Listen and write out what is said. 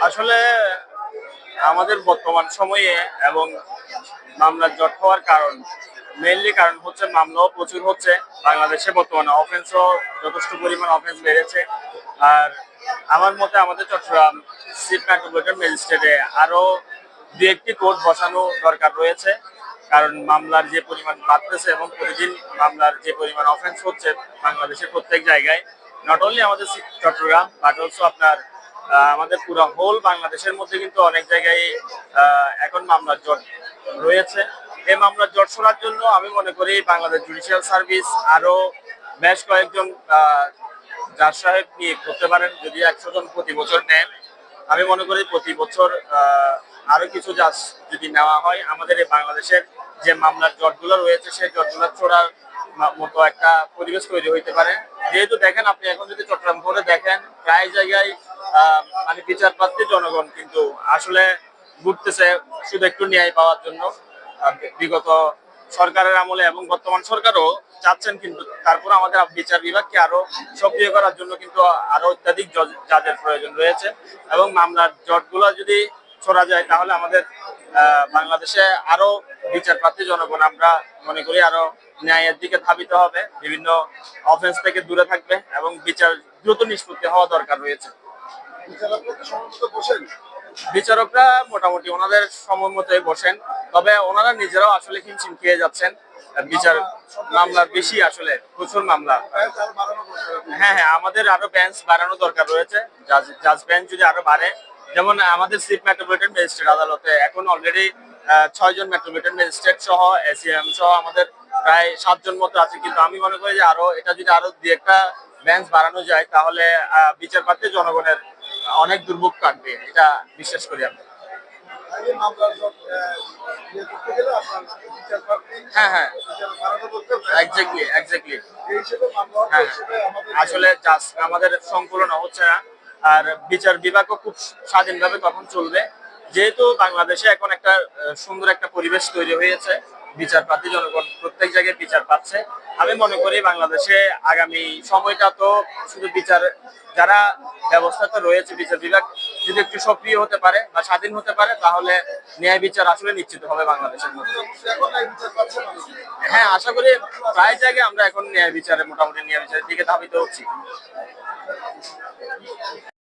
আসলে আমাদের বর্তমান সময়ে এবং মামলার জট হওয়ার কারণ মেইনলি কারণ হচ্ছে মামলাও প্রচুর হচ্ছে। বাংলাদেশে বর্তমানে অফেন্সও যথেষ্ট পরিমাণ অফেন্স বেড়েছে। আর আমার মতে আমাদের চট্টগ্রাম সিট মেট্রোপলিটন ম্যাজিস্ট্রেটে আরও দু একটি কোর্ট বসানো দরকার রয়েছে। কারণ মামলার যে পরিমাণ বাড়তেছে এবং প্রতিদিন মামলার যে পরিমাণ অফেন্স হচ্ছে বাংলাদেশের প্রত্যেক জায়গায় নট অনলি আমাদের চট্টগ্রাম বাট অলসো আপনার আমাদের পুরো হোল বাংলাদেশের মধ্যে কিন্তু অনেক জায়গায় এখন মামলার জট রয়েছে। এই মামলার জট সরার জন্য আমি মনে করি বাংলাদেশ জুডিশিয়াল সার্ভিস আরও বেশ কয়েকজন জাজ সাহেব নিয়ে করতে পারেন যদি একশো জন প্রতি বছর নেন? আমি মনে করি প্রতি বছর আরও কিছু জাজ যদি নেওয়া হয়, আমাদের এই বাংলাদেশের যে মামলার জটগুলো রয়েছে, সেই জটগুলো ছোড়ার মতো একটা পরিবেশ তৈরি হইতে পারে। যেহেতু দেখেন আপনি এখন যদি চট্টগ্রাম করে দেখেন, প্রায় জায়গায় মানে বিচার প্রার্থী জনগণ কিন্তু আসলে ঘুরতেছে শুধু একটু ন্যায় পাওয়ার জন্য। বিগত সরকারের আমলে এবং বর্তমান সরকারও চাচ্ছেন কিন্তু তারপর আমাদের বিচার বিভাগকে আরও সক্রিয় করার জন্য কিন্তু আরও অত্যাধিক জজ- জাজের প্রয়োজন রয়েছে এবং মামলার জটগুলো যদি ছড়া যায় তাহলে আমাদের বাংলাদেশে আরও বিচার প্রার্থী জনগণ আমরা মনে করি আরও ন্যায়ের দিকে ধাবিত হবে। বিভিন্ন অফেন্স থেকে দূরে থাকবে এবং বিচার দ্রুত নিষ্পত্তি হওয়া দরকার রয়েছে। বিচারকরা মোটামুটি ওনাদের সময় মতোই বসেন। তবে ওনারা নিজেরাও আসলে হিমশিম খেয়ে যাচ্ছেন। বিচার মামলার বেশি আসলে, প্রচুর মামলা। হ্যাঁ হ্যাঁ আমাদের আরও বেঞ্চ বাড়ানো দরকার রয়েছে। জাজ বেঞ্চ যদি আরও বাড়ে, যেমন আমাদের সিট মেট্রোপলিটন ম্যাজিস্ট্রেট আদালতে এখন অলরেডি ছয় জন মেট্রোপলিটন ম্যাজিস্ট্রেট সহ এসিএম সহ আমাদের প্রায় সাতজন মতো আছে। কিন্তু আমি মনে করি যে আরও, এটা যদি আরও দু একটা বেঞ্চ বাড়ানো যায়, তাহলে বিচার পাতে জনগণের অনেক দুর্ভোগ কাটবে। এটা বিশ্বাস করি আমি। হ্যাঁ হ্যাঁ। এক্স্যাক্টলি এক্স্যাক্টলি হ্যাঁ আসলে আমাদের সংকলন হচ্ছে না। আর বিচার বিভাগও খুব স্বাধীনভাবে তখন চলবে। যেহেতু বাংলাদেশে এখন একটা সুন্দর একটা পরিবেশ তৈরি হয়েছে। বিচার প্রার্থী জনগণ প্রত্যেক জায়গায় বিচার পাচ্ছে। আমি মনে করি বাংলাদেশে আগামী সময়টা তো শুধু বিচার যারা ব্যবস্থা তো রয়েছে বিচার বিভাগ যদি একটু সক্রিয় হতে পারে বা স্বাধীন হতে পারে, তাহলে ন্যায় বিচার আসলে নিশ্চিত হবে বাংলাদেশের মধ্যে। হ্যাঁ আশা করি প্রায় জায়গায় আমরা এখন ন্যায় বিচারে, মোটামুটি ন্যায় বিচারের দিকে ধাবিত হচ্ছি।